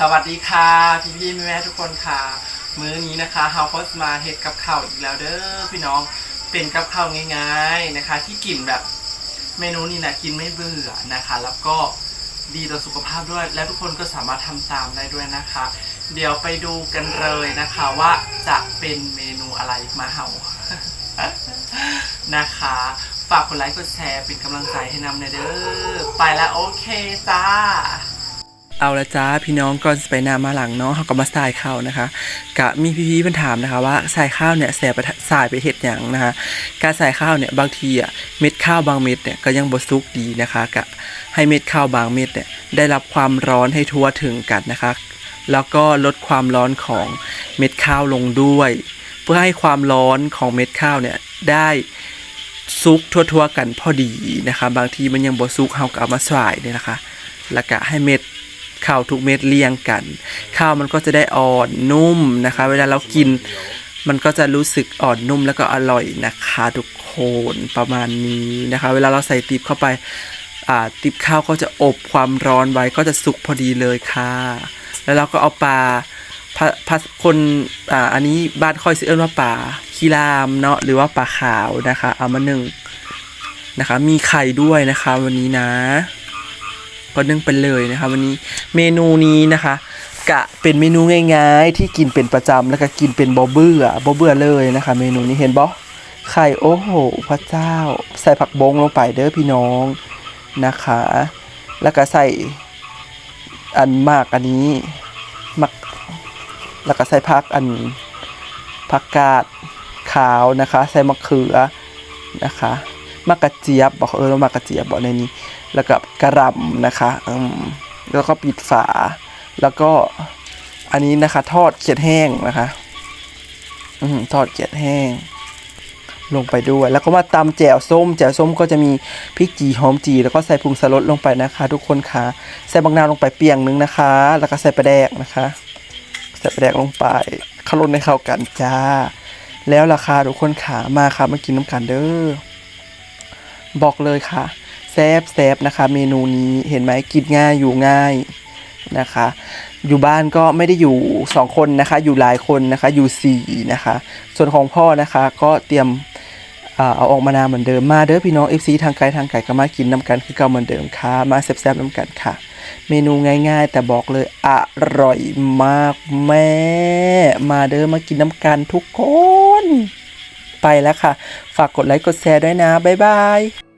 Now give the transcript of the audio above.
สวัสดีค่ะพี่พี่ๆแม่ทุกคนค่ะ มื้อนี้นะคะเฮาก็มาเฮ็ดกับข้าวอีกแล้วเด้อพี่น้องเป็นกับข้าวง่ายๆนะคะ ที่กินแบบเมนูนี้นะกินไม่เบื่อนะคะ แล้วก็ดีต่อสุขภาพด้วย และทุกคนก็สามารถทำตามได้ด้วยนะคะ เดี๋ยวไปดูกันเลยนะคะว่าจะเป็นเมนูอะไรมาเฮานะคะฝากกดไลค์กดแชร์เป็นกำลังใจให้นำหน่อยเด้อไปแล้วโอเคจ้า เอาละจ้าพี่น้องก่อนไปนามาหลังเนาะเขาก็มาใส่ข้าวนะคะกะมีพี่ๆเพิ่นถามนะคะว่าใส่ข้าวเนี่ยแสบใส่ไปเห็ดหยังนะคะ การใส่ข้าวเนี่ยบางทีอะเม็ดข้าวบางเม็ดเนี่ยก็ยังบ่สุกดีนะคะกะให้เม็ดข้าวบางเม็ดเนี่ยได้รับความร้อนให้ทั่วถึงกันนะคะ แล้วก็ลดความร้อนของเม็ดข้าวลงด้วย เพื่อให้ความร้อนของเม็ดข้าวเนี่ยได้ซุกทั่วๆกันพอดีนะคะ บางทีมันยังบ่ซุกเฮาก็เอามาใส่เนี่ยนะคะแล้วก็ให้เม็ด ข้าวทุกเม็ดเรียงกัน ข้าวมันก็จะได้อ่อนนุ่มนะคะ เวลาเรากินมันก็จะรู้สึกอ่อนนุ่มแล้วก็อร่อยนะคะทุกคนประมาณนี้นะคะ เวลาเราใส่ติบเข้าไปอ่าติบข้าวก็จะอบความร้อนไว้ก็จะสุกพอดีเลยค่ะ แล้วเราก็เอาปลาพะพะคนอ่าอันนี้บ้านค่อยซื้อเอิ้นว่าปลาคีรามเนาะหรือว่าปลาขาวนะคะ เอามาหนึ่งนะคะ มีไข่ด้วยนะคะวันนี้นะ ก็นึ่งไปเลยนะคะวันนี้เมนูนี้นะคะ กะเป็นเมนูง่ายๆ ที่กินเป็นประจำแล้วก็กินเป็นบอเบื่อบอเบื่อเลยนะคะ เมนูนี้เห็นบอไข่โอ้โหพระเจ้า ใส่ผักบงลงไปเด้อพี่น้องนะคะ แล้วก็ใส่อันมากอันนี้มักแล้วก็ใส่ผักอันผักกาดขาวนะคะ ใส่มะเขือนะคะ มะกระเจี๊ยบบอกเออว่ามะกระเจี๊ยบบอกในนี้ แล้วก็กระหลำนะคะอืมแล้วก็ปิดฝา แล้วก็อันนี้นะคะ ทอดเขียดแห้งนะคะอืมทอดเขียดแห้ง ลงไปด้วย แล้วก็มาตำแจ่วส้ม แจ่วส้มก็จะมีพริกจีหอมจี แล้วก็ใส่ผงสลดลงไปนะคะ ทุกคนค่ะใส่บางนาวลงไปเปียงนึงนะคะ แล้วก็ใส่ปลาแดกนะคะใส่ปลาแดกลงไปเข้าลนให้เข้ากันจ้าแล้วราคาทุกคนขามาค่ะมากินน้ำกันเด้อ บอกเลยค่ะแซบแซบนะคะ เมนูนี้เห็นไหมกินง่ายอยู่ง่ายนะคะ อยู่บ้านก็ไม่ได้อยู่สองคนนะคะ อยู่หลายคนนะคะอยู่สี่นะคะ ส่วนของพ่อนะคะก็เตรียมเอาออกมานาเหมือนเดิมมาเด้อพี่น้อง FC ทางไกลทางไก่ก็มากินน้ำกันคือเก่าเหมือนเดิมค่ะ มาแซ่บๆน้ำกันค่ะ เมนูง่ายๆ แต่บอกเลยอร่อยมากแม่ มาเด้อมากินน้ำกันทุกคน ไปแล้วค่ะ ฝากกดไลค์กดแชร์ด้วยนะ บ๊ายบาย